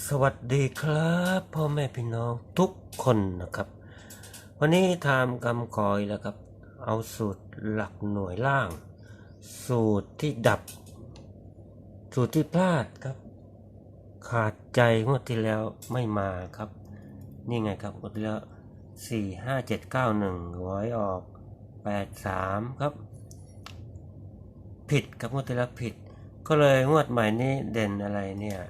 สวัสดีครับพ่อแม่พี่น้องทุกคนนะครับ วันนี้ทำกำกอยแล้วครับ เอาสูตรหลักหน่วยล่าง สูตรที่ดับ สูตรที่พลาดครับ ขาดใจงวดที่แล้วไม่มาครับ นี่ไงครับงวดที่แล้วสี่ห้าเจ็ดเก้าหนึ่งหวยออกแปดสามครับ ผิดครับงวดที่แล้วผิด ก็เลยงวดใหม่นี้เด่นอะไรเนี่ย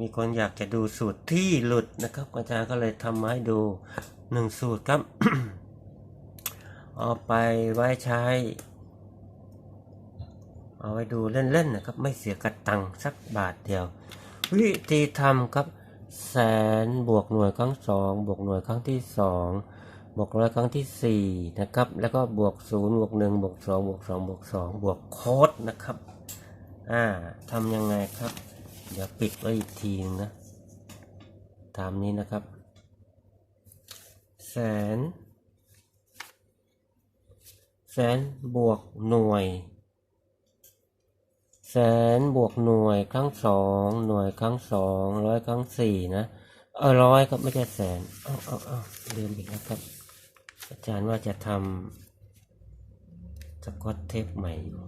มีคนอยากจะดูสูตรที่หลุดนะครับ อาจารย์ก็เลยทำมาให้ดูหนึ่งสูตรครับ เอาไปไว้ใช้ เอาไว้ดูเล่นๆนะครับ ไม่เสียกระตังค์สักบาทเดียว วิธีทำครับแสนบวกหน่วยครั้งสองบวกหน่วยครั้งที่สองบวกร้อยครั้งที่สี่นะครับ แล้วก็บวกศูนย์บวกหนึ่งบวกสองบวกสองบวกสองบวกโค้ดนะครับ อ่าทำยังไงครับ เดี๋ยวปิดไว้อีกทีนึงนะ ตามนี้นะครับ แสน แสนบวกหน่วย แสนบวกหน่วยครั้งสองหน่วยครั้งสองร้อยครั้งสี่นะเออร้อยครับไม่ใช่แสนเอาเอาเอาลืมอีกแล้วครับ อาจารย์ว่าจะทำสกอตเทปใหม่อยู่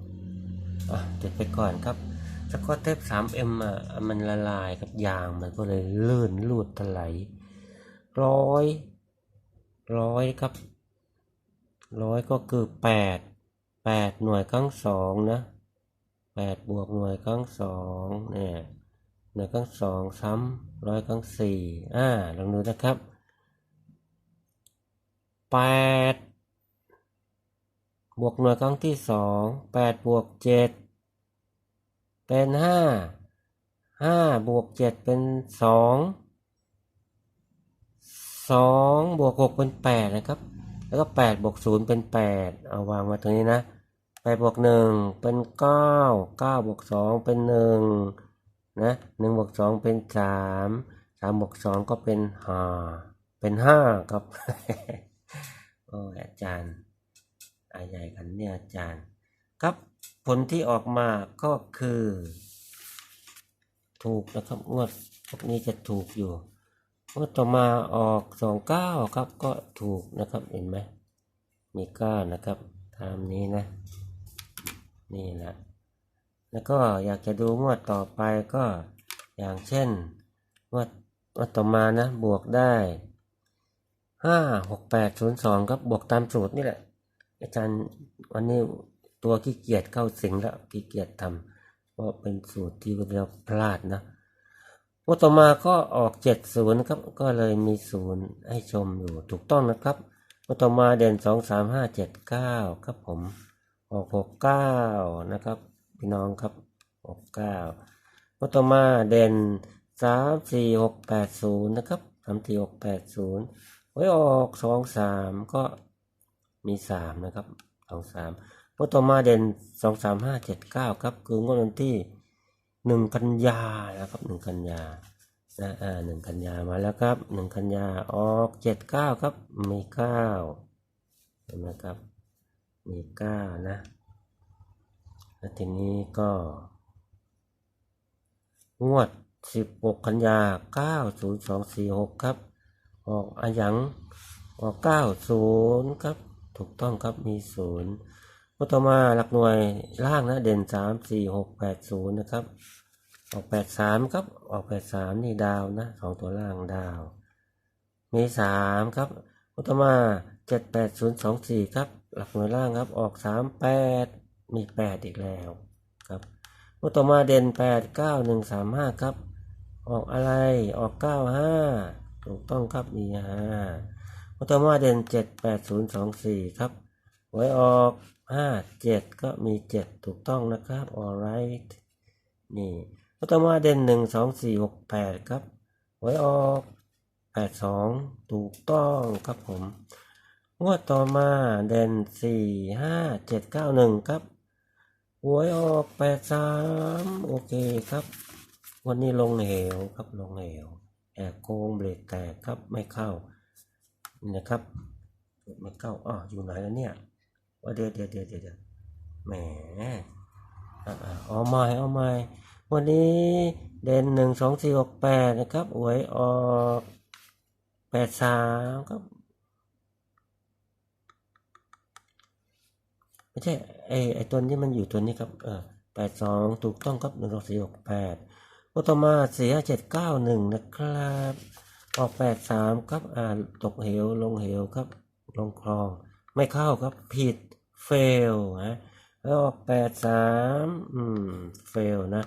อะจดไปก่อนครับ สกอตเทป 3M อะมันละลายกับยางมันก็เลยลื่นลูดถลายร้อยร้อยครับร้อยก็คือแปดแปดหน่วยครั้งสองนะแปดบวกหน่วยครั้งสองเนี่ยหน่วยครั้งสองซ้ำร้อยครั้งสี่อ่าลองดูนะครับแปดบวกหน่วยครั้งที่สองแปดบวกเจ็ด เป็นห้าห้าบวกเจ็ดเป็นสองสองบวกหกเป็นแปดนะครับ แล้วก็แปดบวกศูนย์เป็นแปดเอาวางมาตรงนี้นะแปดบวกหนึ่งเป็นเก้าเก้าบวกสองเป็นหนึ่งนะหนึ่งบวกสองเป็นสามสามบวกสองก็เป็นห้าเป็นห้าครับโอ้อาจารย์อาใหญ่กันเนี่ยอาจารย์ครับ ผลที่ออกมาก็คือ ถูกนะครับงวดพวกนี้จะถูกอยู่งวดต่อมาออกสองเก้าครับก็ถูกนะครับเห็นไหมมีเก้านะครับตามนี้นะ นี่แหละแล้วก็อยากจะดูงวดต่อไปก็อย่างเช่นงวดงวดต่อมานะบวกได้ห้าหกแปดศูนย์สองครับบวกตามสูตรนี่แหละ อาจารย์วันนี้ ตัวขี้เกียจเข้าสิงแล้วขี้เกียจทำเพราะเป็นสูตรที่เราพลาดนะงวดต่อมาก็ออกเจ็ดศูนย์ครับ ก็เลยมีศูนย์ให้ชมอยู่ถูกต้องนะครับงวดต่อมาเด่นสองสามห้าเจ็ดเก้าครับผม ออกหกเก้านะครับ พี่น้องครับหกเก้างวดต่อมาเด่นสามสี่หกแปดศูนย์นะครับสามสี่หกแปดศูนย์ไว้ออกสองสามก็มีสามนะครับสองสาม งวดต่อมาเด่นสองสามห้าเจ็ดเก้าครับ คืองวดวันที่หนึ่งกันยานะครับหนึ่งกันยานะอ่าหนึ่งกันยามาแล้วครับหนึ่งกันยาออกเจ็ดเก้าครับ มีเก้าเห็นไหมครับ มีเก้านะแล้วทีนี้ก็ งวดสิบหกกันยาเก้าศูนย์สองสี่หกครับ ออกอายังออกเก้าศูนย์ครับ ถูกต้องครับมีศูนย์ งวดต่อมาหลักหน่วยล่างนะเด่นสามสี่หกแปดศูนย์นะครับ ออกแปดสามครับ ออกแปดสามนี่ดาวนะสองตัวล่างดาว มีสามครับงวดต่อมาเจ็ดแปดศูนย์สองสี่ครับ หลักหน่วยล่างครับ ออกสามแปดมีแปดอีกแล้วครับงวดต่อมาเด่นแปดเก้าหนึ่งสามห้าครับ ออกอะไรออกเก้าห้าถูกต้องครับมีห้าวัตมาเด่นเจ็ดแปดศูนย์สองสี่ครับ ไว้ออกห้าเจ็ดก็มีเจ็ดถูกต้องนะครับ alright นี่วัตมาเด่นหนึ่งสองสี่หกแปดครับไว้ออกแปดสองถูกต้องครับผมงวดต่อมาเด่นสี่ห้าเจ็ดเก้าหนึ่งครับหวยออกแปดสามโอเคครับ วันนี้ลงเหวครับลงเหวแอกโค้งเบรกแตกครับไม่เข้านี่นะครับ ไม่เข้าอ๋ออยู่ไหนแล้วเนี่ย ว่าเดี๋ยวเดี๋ยวเดี๋ยวเดี๋ยวแหมอ่าเอาใหม่เอาใหม่วันนี้เด่นหนึ่งสองสี่หกแปดนะครับหวยออกแปดสามครับไม่ใช่ไอไอตัวนี้มันอยู่ตัวนี้ครับเออแปดสองถูกต้องครับหนึ่งสองสี่หกแปดอุตมาสี่ห้าเจ็ดเก้าหนึ่งนะครับ ออกแปดสามครับอ่าตกเหวลงเหวครับ ลงคลอง ไม่เข้าครับผิดเฟลนะแล้วแปดสามอืมเฟลนะ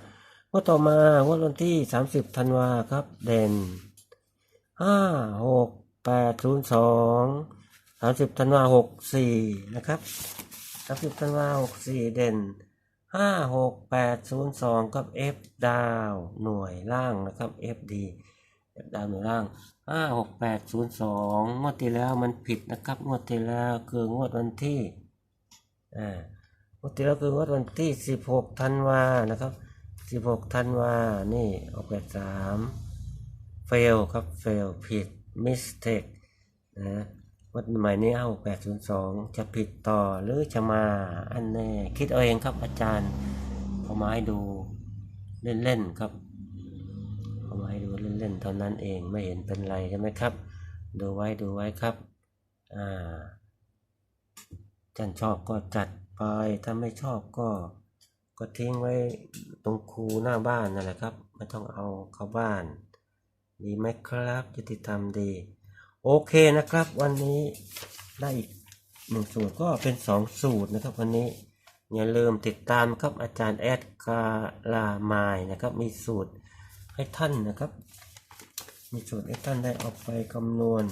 งวดต่อมางวดวันที่สามสิบธันวาครับ เด่นห้าหกแปดศูนย์สองสามสิบธันวาหกสี่นะครับสามสิบธันวาหกสี่เด่นห้าหกแปดศูนย์สองกับ F ดาวหน่วยล่างนะครับ FD F ดาวหน่วยล่างห้าหกแปดศูนย์สองงวดที่แล้วมันผิดนะครับ งวดที่แล้วคืองวดวันที่อ่างวดที่แล้วคืองวดวันที่สิบหกธันวานะครับสิบหกธันวานี่ออกแปดสาม fail ครับ fail ผิด mistake นะวันใหม่นี้เอา802จะผิดต่อหรือจะมาอันแน่คิดเอาเองครับอาจารย์เอามาให้ดูเล่นๆครับเอามาให้ดูเล่ นเท่านั้นเองไม่เห็นเป็นไรใช่ไหมครับ ดูไว้ดูไว้ครับอ่าจันชอบก็จัดไปถ้าไม่ชอบก็ก็ทิ้งไว้ตรงคูหน้าบ้านนั่นแหละครับ ไม่ต้องเอาเข้าบ้าน ดีไหมครับยุติธรรมดี โอเคนะครับ วันนี้ได้อีกหนึ่งสูตรก็เป็นสองสูตรนะครับ วันนี้อย่าลืมติดตามครับอาจารย์แอดกาลามายนะครับ มีสูตรให้ท่านนะครับ มีสูตรให้ท่านได้เอาไปคำนวณ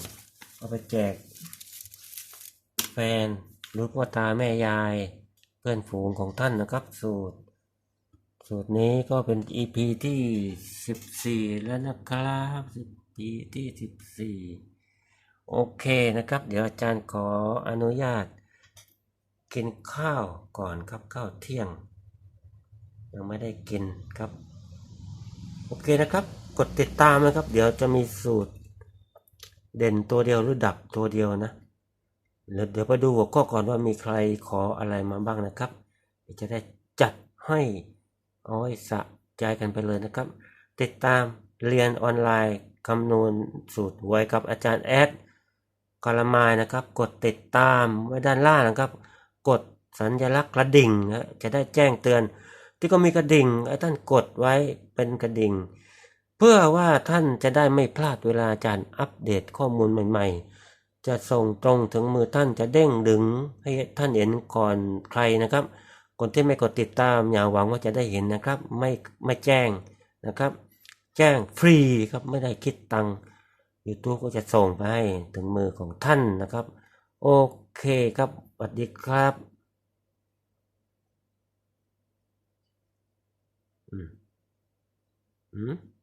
เอาไปแจก แฟนหรือพ่อตาแม่ยาย เพื่อนฝูงของท่านนะครับ สูตร สูตรนี้ก็เป็น EP ที่สิบสี่แล้วนะครับสิบ EP ที่สิบสี่โอเคนะครับ เดี๋ยวอาจารย์ขออนุญาต กินข้าวก่อนครับข้าวเที่ยง ยังไม่ได้กินครับ โอเคนะครับ กดติดตามนะครับ เดี๋ยวจะมีสูตร เด่นตัวเดียวหรือดับตัวเดียวนะแล้วเดี๋ยวไปดูหัวข้อก่อนว่ามีใครขออะไรมาบ้างนะครับจะได้จัดให้อาไว้สะใจกันไปเลยนะครับ ติดตามเรียนออนไลน์คำนวณสูตรหวยกับอาจารย์แอดกรมายนะครับ กดติดตามไว้ด้านล่างนะครับ กดสัญลักษณ์กระดิ่งนะจะได้แจ้งเตือน ที่ก็มีกระดิ่งไอ้ท่านกดไว้เป็นกระดิ่ง เพื่อว่าท่านจะได้ไม่พลาดเวลาอาจารย์อัปเดตข้อมูลใหม่ ๆ จะส่งตรงถึงมือท่านจะเด้งดึงให้ท่านเห็นก่อนใครนะครับ คนที่ไม่กดติดตามอย่าหวังว่าจะได้เห็นนะครับ ไม่ไม่แจ้งนะครับ แจ้งฟรีครับไม่ได้คิดตังค์ YouTube ก็จะส่งไปให้ถึงมือของท่านนะครับ โอเคครับสวัสดีครับอืมอืม